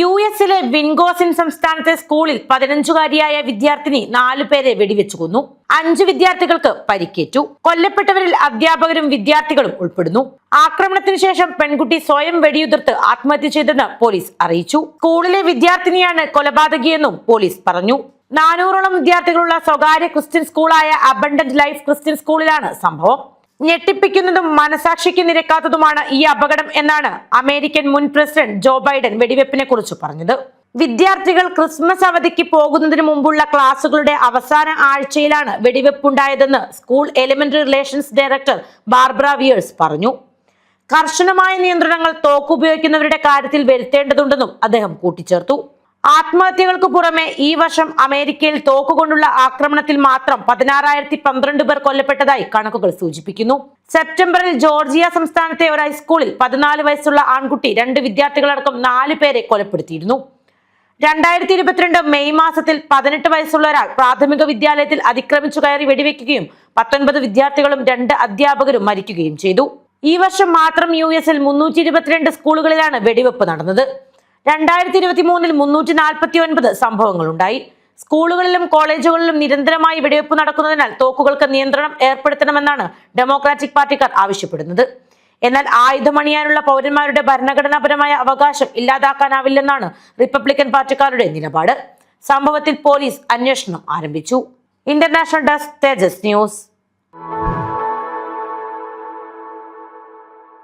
U എസിലെ വിൻഗോസിൻ സംസ്ഥാനത്തെ സ്കൂളിൽ പതിനഞ്ചുകാരിയായ വിദ്യാർത്ഥിനി നാലു പേരെ വെടിവെച്ചു കൊന്നു. അഞ്ച് വിദ്യാർത്ഥികൾക്ക് പരിക്കേറ്റു. കൊല്ലപ്പെട്ടവരിൽ അധ്യാപകരും വിദ്യാർത്ഥികളും ഉൾപ്പെടുന്നു. ആക്രമണത്തിന് ശേഷം പെൺകുട്ടി സ്വയം വെടിയുതിർത്ത് ആത്മഹത്യ ചെയ്തെന്ന് പോലീസ് അറിയിച്ചു. സ്കൂളിലെ വിദ്യാർത്ഥിനിയാണ് കൊലപാതകിയെന്നും പോലീസ് പറഞ്ഞു. നാനൂറോളം വിദ്യാർത്ഥികളുള്ള സ്വകാര്യ ക്രിസ്ത്യൻ സ്കൂളായ അബണ്ടന്റ് ലൈഫ് ക്രിസ്ത്യൻ സ്കൂളിലാണ് സംഭവം. ഞെട്ടിപ്പിക്കുന്നതും മനസാക്ഷിക്ക് നിരക്കാത്തതുമാണ് ഈ അപകടം എന്നാണ് അമേരിക്കൻ മുൻ പ്രസിഡന്റ് ജോ ബൈഡൻ വെടിവെപ്പിനെ കുറിച്ച് പറഞ്ഞത്. വിദ്യാർത്ഥികൾ ക്രിസ്മസ് അവധിക്ക് പോകുന്നതിന് മുമ്പുള്ള ക്ലാസുകളുടെ അവസാന ആഴ്ചയിലാണ് വെടിവെപ്പുണ്ടായതെന്ന് school elementary relations director Barbra Viers പറഞ്ഞു. കർശനമായ നിയന്ത്രണങ്ങൾ തോക്കുപയോഗിക്കുന്നവരുടെ കാര്യത്തിൽ വരുത്തേണ്ടതുണ്ടെന്നും അദ്ദേഹം കൂട്ടിച്ചേർത്തു. ആത്മഹത്യകൾക്ക് പുറമെ ഈ വർഷം അമേരിക്കയിൽ തോക്കുകൊണ്ടുള്ള ആക്രമണത്തിൽ മാത്രം പതിനാറായിരത്തി പന്ത്രണ്ട് പേർ കൊല്ലപ്പെട്ടതായി കണക്കുകൾ സൂചിപ്പിക്കുന്നു. സെപ്റ്റംബറിൽ ജോർജിയ സംസ്ഥാനത്തെ ഒരു ഹൈസ്കൂളിൽ പതിനാല് വയസ്സുള്ള ആൺകുട്ടി രണ്ട് വിദ്യാർത്ഥികളടക്കം നാല് പേരെ കൊലപ്പെടുത്തിയിരുന്നു. രണ്ടായിരത്തി ഇരുപത്തിരണ്ട് മെയ് മാസത്തിൽ പതിനെട്ട് വയസ്സുള്ള ഒരാൾ പ്രാഥമിക വിദ്യാലയത്തിൽ അതിക്രമിച്ചു കയറി വെടിവെക്കുകയും പത്തൊൻപത് വിദ്യാർത്ഥികളും രണ്ട് അധ്യാപകരും മരിക്കുകയും ചെയ്തു. ഈ വർഷം മാത്രം യു എസിൽ മുന്നൂറ്റി ഇരുപത്തിരണ്ട് സ്കൂളുകളിലാണ് വെടിവെപ്പ് നടന്നത്. രണ്ടായിരത്തി ഇരുപത്തി മൂന്നിൽ മുന്നൂറ്റി നാൽപ്പത്തി ഒൻപത് സംഭവങ്ങൾ ഉണ്ടായി സ്കൂളുകളിലും കോളേജുകളിലും നിരന്തരമായി വെടിവെപ്പ് നടക്കുന്നതിനാൽ തോക്കുകൾക്ക് നിയന്ത്രണം ഏർപ്പെടുത്തണമെന്നാണ് ഡെമോക്രാറ്റിക് പാർട്ടിക്കാർ ആവശ്യപ്പെടുന്നത്. എന്നാൽ ആയുധമണിയാനുള്ള പൗരന്മാരുടെ ഭരണഘടനാപരമായ അവകാശം ഇല്ലാതാക്കാനാവില്ലെന്നാണ് റിപ്പബ്ലിക്കൻ പാർട്ടിക്കാരുടെ നിലപാട്. സംഭവത്തിൽ പോലീസ് അന്വേഷണം ആരംഭിച്ചു. International desk Tejas news.